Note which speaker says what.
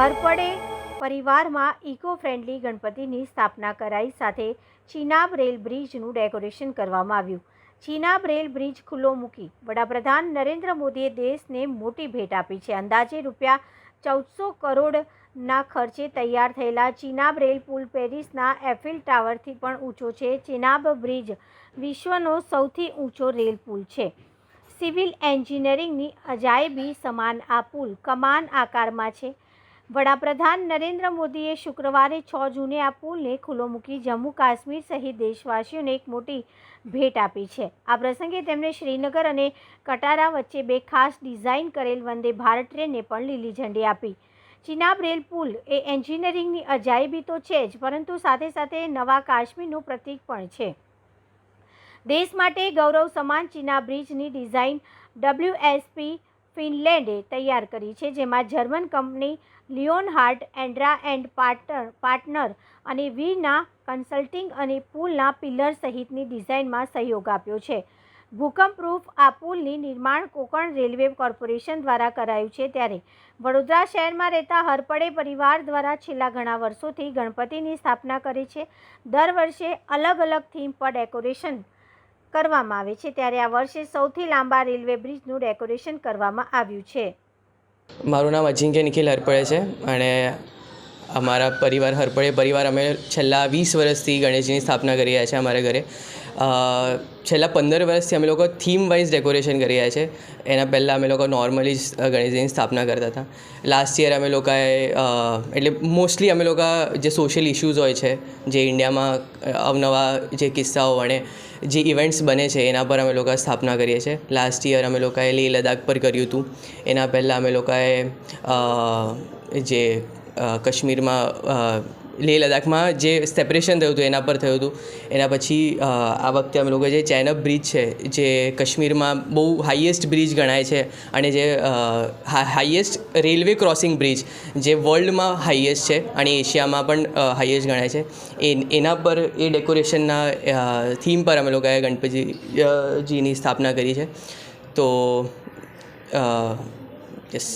Speaker 1: પરિવારમાં eco friendly ગણપતિની સ્થાપના કરાઈ સાથે ચિનાબ રેલ બ્રિજનું ડેકોરેશન કરવામાં આવ્યું. ચિનાબ રેલ બ્રિજ ખુલ્લો મૂકી વડાપ્રધાન નરેન્દ્ર મોદીએ દેશને મોટી ભેટ આપી છે. અંદાજે રૂપિયા ચૌદસો કરોડના ખર્ચે તૈયાર થયેલા ચિનાબ રેલ પુલ પેરિસના એફિલ ટાવરથી પણ ઊંચો છે. ચિનાબ બ્રિજ વિશ્વનો સૌથી ઊંચો રેલ પુલ છે. સિવિલ એન્જિનિયરિંગની અજાયબી સમાન આ પુલ કમાન આકારમાં છે. વડાપ્રધાન નરેન્દ્ર મોદીએ શુક્રવારે છ જૂને આ પુલને ખુલ્લો મૂકી જમ્મુ કાશ્મીર સહિત દેશવાસીઓને એક મોટી ભેટ આપી છે. આ પ્રસંગે તેમણે શ્રીનગર અને કટારા વચ્ચે બે ખાસ ડિઝાઇન કરેલ વંદે ભારત ટ્રેનને પણ લીલી ઝંડી આપી. ચિનાબ રેલ પુલ એ એન્જિનિયરિંગની અજાયબી તો છે જ, પરંતુ સાથે સાથે નવા કાશ્મીરનું પ્રતીક પણ છે. દેશ માટે ગૌરવ સમાન ચીના બ્રિજની ડિઝાઇન ડબ્લ્યુએસપી ફિનલેન્ડે તૈયાર કરી છે, જેમાં German company Leonhardt, Andra and partner partner અને વીના કન્સલ્ટિંગ અને પુલના પિલર સહિતની ડિઝાઇનમાં સહયોગ આપ્યો છે. ભૂકંપપ્રૂફ આ પુલની નિર્માણ કોકણ રેલવે કોર્પોરેશન દ્વારા કરાયું છે ત્યારે વડોદરા શહેરમાં રહેતા હરપડે પરિવાર દ્વારા છેલ્લા ઘણા વર્ષોથી ગણપતિની સ્થાપના કરે છે. દર વર્ષે અલગ અલગ થીમ પર ડેકોરેશન કરવામાં આવે છે ત્યારે આ વર્ષે સૌથી લાંબા રેલવે બ્રિજનું ડેકોરેશન કરવામાં આવ્યું છે.
Speaker 2: મારું નામ અજિંક્ય નિખિલ હરપળે છે અને અમારા પરિવાર હરપળે પરિવાર, અમે છેલ્લા વીસ વર્ષથી ગણેશજીની સ્થાપના કરી રહ્યા છે અમારા ઘરે. છેલ્લા પંદર વર્ષથી અમે લોકો થીમ વાઇઝ ડેકોરેશન કરી રહ્યા છે. એના પહેલાં અમે લોકો નોર્મલી જ ગણેશજીની સ્થાપના કરતા હતા. લાસ્ટ યર અમે લોકોએ એટલે મોસ્ટલી અમે લોકો જે સોશિયલ ઇશ્યુઝ હોય છે, જે ઇન્ડિયામાં અવનવા જે કિસ્સાઓ વણે, જે ઇવેન્ટ્સ બને છે, એના પર અમે લોકો સ્થાપના કરીએ છીએ. લાસ્ટ યર અમે લોકોએ લેહ લદ્દાખ પર કર્યું હતું. એના પહેલાં અમે લોકોએ જે કાશ્મીરમાં લેહ લદ્દાખમાં જે સેપરેશન થયું હતું, એના પર થયું હતું. એના પછી આ વખતે અમે લોકો જે ચેનઅપ બ્રિજ છે, જે કાશ્મીરમાં બહુ હાઈએસ્ટ બ્રિજ ગણાય છે, અને જે હાઈએસ્ટ રેલવે ક્રોસિંગ બ્રિજ જે વર્લ્ડમાં હાઈએસ્ટ છે, અને એશિયામાં પણ હાઈએસ્ટ ગણાય છે. એ, એના પર એ ડેકોરેશનના થીમ પર અમે લોકોએ ગણપતિજીની સ્થાપના કરી છે. તો યસ